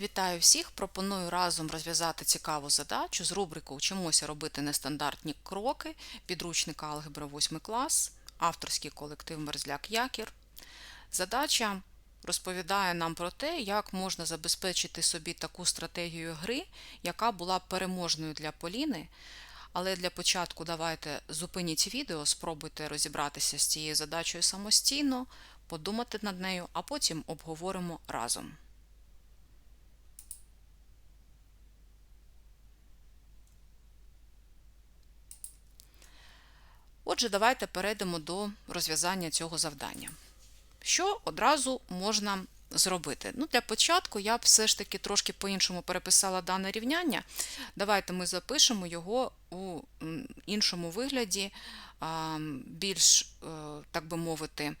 Вітаю всіх! Пропоную разом розв'язати цікаву задачу з рубрику Вчимося робити нестандартні кроки підручника алгебра 8 клас, авторський колектив Мерзляк Якір. Задача розповідає нам про те, як можна забезпечити собі таку стратегію гри, яка була переможною для Поліни. Але для початку давайте зупиніть відео, спробуйте розібратися з цією задачею самостійно, подумати над нею, а потім обговоримо разом. Отже, давайте перейдемо до розв'язання цього завдання. Що одразу можна зробити? Ну, Для початку я б все ж таки трошки по-іншому переписала дане рівняння. Давайте ми запишемо його у іншому вигляді, більш, е, так би мовити,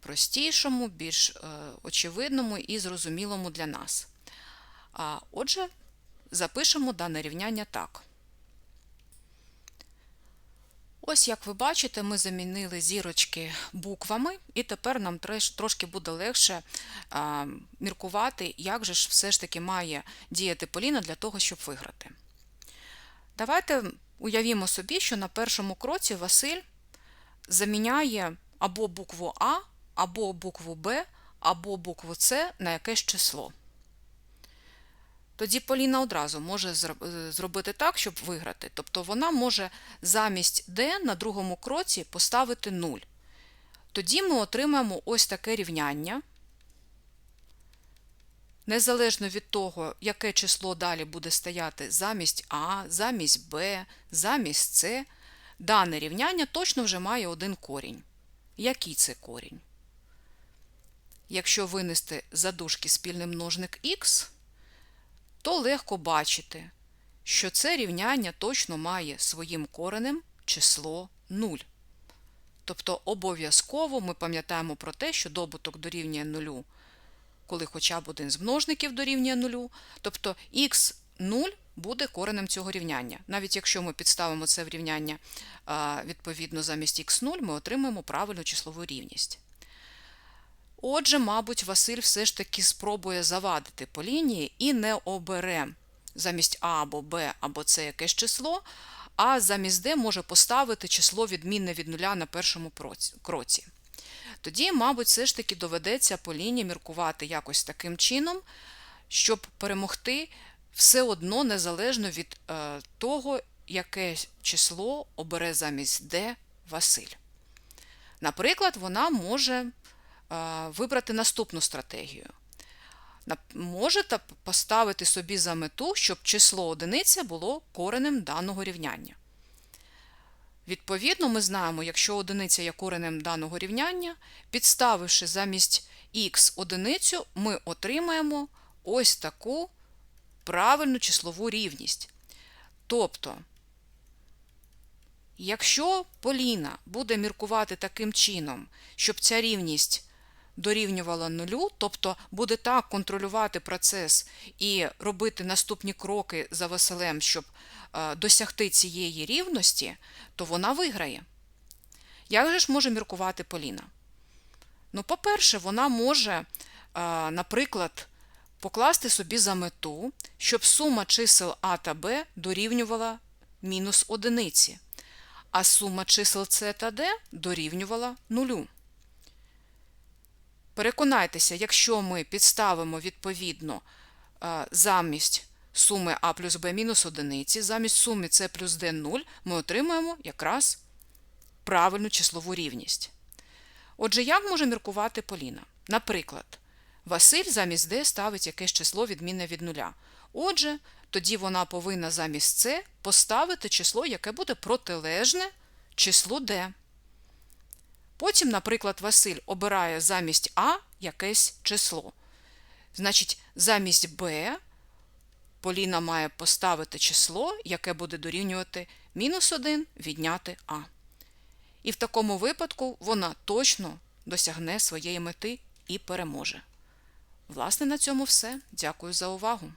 простішому, більш е, очевидному і зрозумілому для нас. Отже, запишемо дане рівняння так. Ось, як ви бачите, ми замінили зірочки буквами, і тепер нам трошки буде легше а, міркувати, як же ж все ж таки має діяти Поліна для того, щоб виграти. Давайте уявімо собі, що на першому кроці Василь заміняє або букву А, або букву Б, або букву С на якесь число. Тоді Поліна одразу може е, зробити так, щоб виграти. Тобто вона може замість D на другому кроці поставити 0. Тоді ми отримаємо ось таке рівняння. Незалежно від того, яке число далі буде стояти замість А, замість Б, замість С, дане рівняння точно вже має один корінь. Який це корінь? Якщо винести за дужки спільний множник х, то легко бачити, що це рівняння точно має своїм коренем число 0. Тобто обов'язково ми пам'ятаємо про те, що добуток дорівнює 0, коли хоча б один з множників дорівнює 0, тобто х0 буде коренем цього рівняння. Навіть якщо ми підставимо це в рівняння відповідно замість х0, ми отримаємо правильну числову рівність. Отже, мабуть, Василь все ж таки спробує завадити по лінії і не обере замість А або Б або С якесь число, а замість Д може поставити число відмінне від нуля на першому кроці. Тоді, мабуть, все ж таки доведеться по лінії міркувати якось таким чином, щоб перемогти все одно незалежно від е, того, яке число обере замість Д Василь. Наприклад, вона може вибрати наступну стратегію. Можете поставити собі за мету, щоб число одиниця було коренем даного рівняння. Відповідно, ми знаємо, якщо одиниця є коренем даного рівняння, підставивши замість х одиницю, ми отримаємо ось таку правильну числову рівність. Тобто, якщо Поліна буде міркувати таким чином, щоб ця рівність дорівнювала нулю, тобто буде так контролювати процес і робити наступні кроки за Василем, щоб е, досягти цієї рівності, то вона виграє. Як же ж може міркувати Поліна? Ну, по-перше, вона може, е, наприклад, покласти собі за мету, щоб сума чисел А та Б дорівнювала мінус одиниці, а сума чисел С та Д дорівнювала нулю. Переконайтеся, якщо ми підставимо відповідно е, замість суми А плюс Б мінус одиниці, замість суми С плюс Д 0, ми отримаємо якраз правильну числову рівність. Отже, як може міркувати Поліна? Наприклад, Василь замість Д ставить якесь число відмінне від нуля. Отже, тоді вона повинна замість С поставити число, яке буде протилежне числу D. Потім, наприклад, Василь обирає замість А якесь число. Значить, замість Б Поліна має поставити число, яке буде дорівнювати мінус 1 відняти А. І в такому випадку вона точно досягне своєї мети і переможе. Власне, на цьому все. Дякую за увагу!